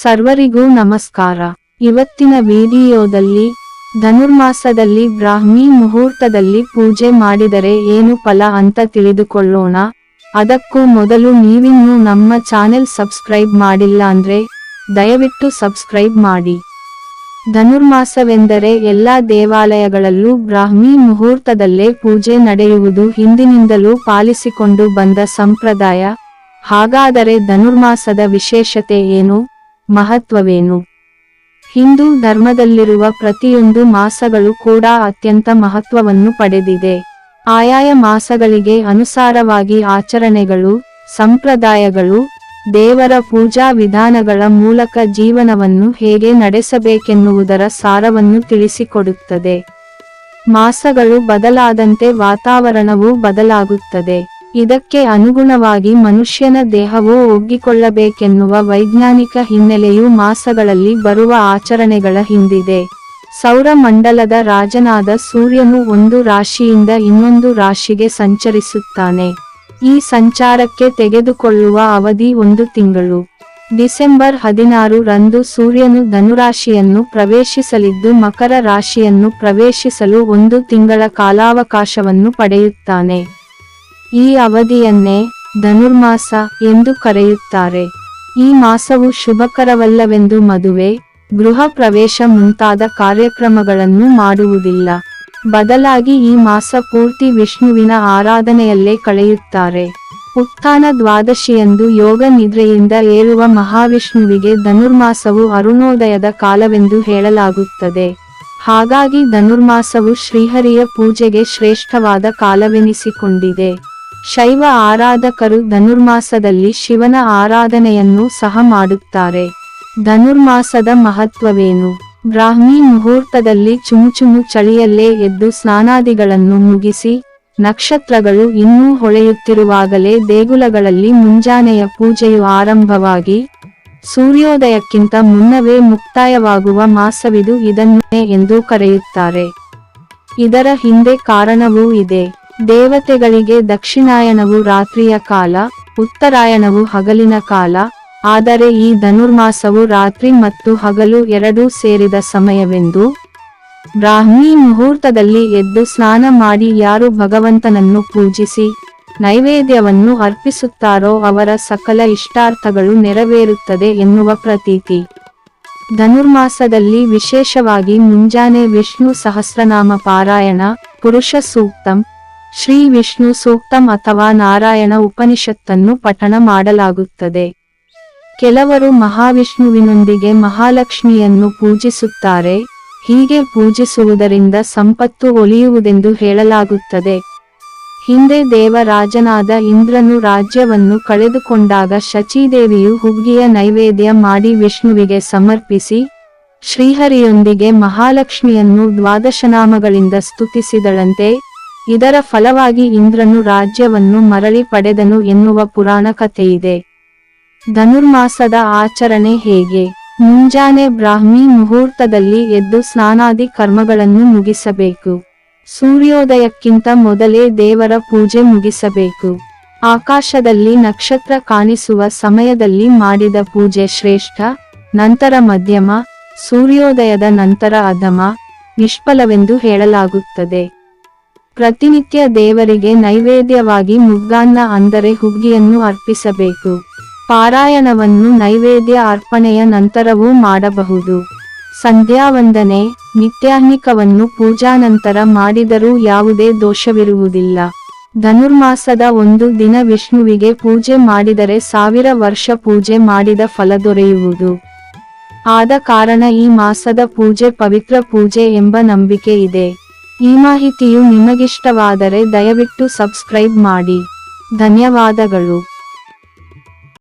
ಸರ್ವರಿಗೂ ನಮಸ್ಕಾರ. ಇವತ್ತಿನ ವಿಡಿಯೋದಲ್ಲಿ ಧನುರ್ಮಾಸದಲ್ಲಿ ಬ್ರಾಹ್ಮಿ ಮುಹೂರ್ತದಲ್ಲಿ ಪೂಜೆ ಮಾಡಿದರೆ ಏನು ಫಲ ಅಂತ ತಿಳಿದುಕೊಳ್ಳೋಣ. ಅದಕ್ಕೂ ಮೊದಲು ನೀವಿನ್ನೂ ನಮ್ಮ ಚಾನೆಲ್ ಸಬ್ಸ್ಕ್ರೈಬ್ ಮಾಡಿಲ್ಲ ಅಂದ್ರೆ ದಯವಿಟ್ಟು ಸಬ್ಸ್ಕ್ರೈಬ್ ಮಾಡಿ. ಧನುರ್ಮಾಸವೆಂದರೆ ಎಲ್ಲಾ ದೇವಾಲಯಗಳಲ್ಲೂ ಬ್ರಾಹ್ಮಿ ಮುಹೂರ್ತದಲ್ಲೇ ಪೂಜೆ ನಡೆಯುವುದು ಹಿಂದಿನಿಂದಲೂ ಪಾಲಿಸಿಕೊಂಡು ಬಂದ ಸಂಪ್ರದಾಯ. ಹಾಗಾದರೆ ಧನುರ್ಮಾಸದ ವಿಶೇಷತೆ ಏನು? ಮಹತ್ವವೇನು? ಹಿಂದೂ ಧರ್ಮದಲ್ಲಿರುವ ಪ್ರತಿಯೊಂದು ಮಾಸಗಳು ಕೂಡ ಅತ್ಯಂತ ಮಹತ್ವವನ್ನು ಪಡೆದಿದೆ. ಆಯಾಯ ಮಾಸಗಳಿಗೆ ಅನುಸಾರವಾಗಿ ಆಚರಣೆಗಳು, ಸಂಪ್ರದಾಯಗಳು, ದೇವರ ಪೂಜಾ ವಿಧಾನಗಳ ಮೂಲಕ ಜೀವನವನ್ನು ಹೇಗೆ ನಡೆಸಬೇಕೆನ್ನುವುದರ ಸಾರವನ್ನು ತಿಳಿಸಿಕೊಡುತ್ತದೆ. ಮಾಸಗಳು ಬದಲಾದಂತೆ ವಾತಾವರಣವೂ ಬದಲಾಗುತ್ತದೆ. ಇದಕ್ಕೆ ಅನುಗುಣವಾಗಿ ಮನುಷ್ಯನ ದೇಹವು ಒಗ್ಗಿಕೊಳ್ಳಬೇಕೆನ್ನುವ ವೈಜ್ಞಾನಿಕ ಹಿನ್ನೆಲೆಯು ಮಾಸಗಳಲ್ಲಿ ಬರುವ ಆಚರಣೆಗಳ ಹಿಂದಿದೆ. ಸೌರಮಂಡಲದ ರಾಜನಾದ ಸೂರ್ಯನು ಒಂದು ರಾಶಿಯಿಂದ ಇನ್ನೊಂದು ರಾಶಿಗೆ ಸಂಚರಿಸುತ್ತಾನೆ. ಈ ಸಂಚಾರಕ್ಕೆ ತೆಗೆದುಕೊಳ್ಳುವ ಅವಧಿ ಒಂದು ತಿಂಗಳು. ಡಿಸೆಂಬರ್ ಹದಿನಾರು ರಂದು ಸೂರ್ಯನು ಧನುರಾಶಿಯನ್ನು ಪ್ರವೇಶಿಸಲಿದ್ದು ಮಕರ ರಾಶಿಯನ್ನು ಪ್ರವೇಶಿಸಲು ಒಂದು ತಿಂಗಳ ಕಾಲಾವಕಾಶವನ್ನು ಪಡೆಯುತ್ತಾನೆ. ಈ ಅವಧಿಯನ್ನೇ ಧನುರ್ಮಾಸ ಎಂದು ಕರೆಯುತ್ತಾರೆ. ಈ ಮಾಸವು ಶುಭಕರವಲ್ಲವೆಂದು ಮದುವೆ, ಗೃಹ ಪ್ರವೇಶ ಮುಂತಾದ ಕಾರ್ಯಕ್ರಮಗಳನ್ನು ಮಾಡುವುದಿಲ್ಲ. ಬದಲಾಗಿ ಈ ಮಾಸ ಪೂರ್ತಿ ವಿಷ್ಣುವಿನ ಆರಾಧನೆಯಲ್ಲೇ ಕಳೆಯುತ್ತಾರೆ. ಉತ್ಥಾನ ದ್ವಾದಶಿಯಂದು ಯೋಗ ನಿದ್ರೆಯಿಂದ ಏರುವ ಮಹಾವಿಷ್ಣುವಿಗೆ ಧನುರ್ಮಾಸವು ಅರುಣೋದಯದ ಕಾಲವೆಂದು ಹೇಳಲಾಗುತ್ತದೆ. ಹಾಗಾಗಿ ಧನುರ್ಮಾಸವು ಶ್ರೀಹರಿಯ ಪೂಜೆಗೆ ಶ್ರೇಷ್ಠವಾದ ಕಾಲವೆನಿಸಿಕೊಂಡಿದೆ. ಶೈವ ಆರಾಧಕರು ಧನುರ್ಮಾಸದಲ್ಲಿ ಶಿವನ ಆರಾಧನೆಯನ್ನು ಸಹ ಮಾಡುತ್ತಾರೆ. ಧನುರ್ಮಾಸದ ಮಹತ್ವವೇನು? ಬ್ರಾಹ್ಮಿ ಮುಹೂರ್ತದಲ್ಲಿ ಚುಮುಚುಮು ಚಳಿಯಲ್ಲೇ ಎದ್ದು ಸ್ನಾನಾದಿಗಳನ್ನು ಮುಗಿಸಿ, ನಕ್ಷತ್ರಗಳು ಇನ್ನೂ ಹೊಳೆಯುತ್ತಿರುವಾಗಲೇ ದೇಗುಲಗಳಲ್ಲಿ ಮುಂಜಾನೆಯ ಪೂಜೆಯು ಆರಂಭವಾಗಿ, ಸೂರ್ಯೋದಯಕ್ಕಿಂತ ಮುನ್ನವೇ ಮುಕ್ತಾಯವಾಗುವ ಮಾಸವಿದು ಇದನ್ನೇ ಎಂದು ಕರೆಯುತ್ತಾರೆ. ಇದರ ಹಿಂದೆ ಕಾರಣವೂ ಇದೆ. ದೇವತೆಗಳಿಗೆ ದಕ್ಷಿಣಾಯನವು ರಾತ್ರಿಯ ಕಾಲ ಉತ್ತರಾಯಣವು ಹಗಲಿನ ಕಾಲ, ಆದರೆ ಈ ಧನುರ್ಮಾಸವು ರಾತ್ರಿ ಮತ್ತು ಹಗಲು ಎರಡೂ ಸೇರಿದ ಸಮಯವೆಂದು ಬ್ರಾಹ್ಮಿ ಮುಹೂರ್ತದಲ್ಲಿ ಎದ್ದು ಸ್ನಾನ ಮಾಡಿ ಯಾರು ಭಗವಂತನನ್ನು ಪೂಜಿಸಿ ನೈವೇದ್ಯವನ್ನು ಅರ್ಪಿಸುತ್ತಾರೋ ಅವರ ಸಕಲ ಇಷ್ಟಾರ್ಥಗಳು ನೆರವೇರುತ್ತದೆ ಎನ್ನುವ ಪ್ರತೀತಿ. ಧನುರ್ಮಾಸದಲ್ಲಿ ವಿಶೇಷವಾಗಿ ಮುಂಜಾನೆ ವಿಷ್ಣು ಸಹಸ್ರನಾಮ ಪಾರಾಯಣ, ಪುರುಷ ಸೂಕ್ತಂ ಶ್ರೀ ವಿಷ್ಣು ಸೂಕ್ತಂ ಅಥವಾ ನಾರಾಯಣ ಉಪನಿಷತ್ತನ್ನು ಪಠಣ ಮಾಡಲಾಗುತ್ತದೆ. ಕೆಲವರು ಮಹಾವಿಷ್ಣುವಿನೊಂದಿಗೆ ಮಹಾಲಕ್ಷ್ಮಿಯನ್ನು ಪೂಜಿಸುತ್ತಾರೆ. ಹೀಗೆ ಪೂಜಿಸುವುದರಿಂದ ಸಂಪತ್ತು ಒಲಿಯುವುದೆಂದು ಹೇಳಲಾಗುತ್ತದೆ. ಹಿಂದೆ ದೇವರಾಜನಾದ ಇಂದ್ರನು ರಾಜ್ಯವನ್ನು ಕಳೆದುಕೊಂಡಾಗ ಶಚೀದೇವಿಯು ಹುಗ್ಗಿಯ ನೈವೇದ್ಯ ಮಾಡಿ ವಿಷ್ಣುವಿಗೆ ಸಮರ್ಪಿಸಿ, ಶ್ರೀಹರಿಯೊಂದಿಗೆ ಮಹಾಲಕ್ಷ್ಮಿಯನ್ನು ದ್ವಾದಶನಾಮಗಳಿಂದ ಸ್ತುತಿಸಿದಳಂತೆ ಇದರ ಫಲವಾಗಿ ಇಂದ್ರನು ರಾಜ್ಯವನ್ನು ಮರಳಿ ಪಡೆದನು ಎನ್ನುವ ಪುರಾಣ ಕಥೆಯಿದೆ. ಧನುರ್ಮಾಸದ ಆಚರಣೆ ಹೇಗೆ? ಮುಂಜಾನೆ ಬ್ರಾಹ್ಮಿ ಮುಹೂರ್ತದಲ್ಲಿ ಎದ್ದು ಸ್ನಾನಾದಿ ಕರ್ಮಗಳನ್ನು ಮುಗಿಸಬೇಕು. ಸೂರ್ಯೋದಯಕ್ಕಿಂತ ಮೊದಲೇ ದೇವರ ಪೂಜೆ ಮುಗಿಸಬೇಕು. ಆಕಾಶದಲ್ಲಿ ನಕ್ಷತ್ರ ಕಾಣಿಸುವ ಸಮಯದಲ್ಲಿ ಮಾಡಿದ ಪೂಜೆ ಶ್ರೇಷ್ಠ, ನಂತರ ಮಧ್ಯಮ, ಸೂರ್ಯೋದಯದ ನಂತರ ಅಧಮ, ನಿಷ್ಫಲವೆಂದು ಹೇಳಲಾಗುತ್ತದೆ. ಪ್ರತಿನಿತ್ಯ ದೇವರಿಗೆ ನೈವೇದ್ಯವಾಗಿ ಮುಗ್ಗಾನ್ನ ಅಂದರೆ ಹುಗ್ಗಿಯನ್ನು ಅರ್ಪಿಸಬೇಕು. ಪಾರಾಯಣವನ್ನು ನೈವೇದ್ಯ ಅರ್ಪಣೆಯ ನಂತರವೂ ಮಾಡಬಹುದು. ಸಂಧ್ಯಾವಂದನೆ ನಿತ್ಯಾಹ್ನಿಕವನ್ನು ಪೂಜಾನಂತರ ಮಾಡಿದರೂ ಯಾವುದೇ ದೋಷವಿರುವುದಿಲ್ಲ. ಧನುರ್ಮಾಸದ ಒಂದು ದಿನ ವಿಷ್ಣುವಿಗೆ ಪೂಜೆ ಮಾಡಿದರೆ ಸಾವಿರ ವರ್ಷ ಪೂಜೆ ಮಾಡಿದ ಫಲ ದೊರೆಯುವುದು. ಆದ ಕಾರಣ ಈ ಮಾಸದ ಪೂಜೆ ಪವಿತ್ರ ಪೂಜೆ ಎಂಬ ನಂಬಿಕೆ ಇದೆ. ಈ ಮಾಹಿತಿಯು ನಿಮಗಿಷ್ಟವಾದರೆ ದಯವಿಟ್ಟು ಸಬ್ಸ್ಕ್ರೈಬ್ ಮಾಡಿ. ಧನ್ಯವಾದಗಳು.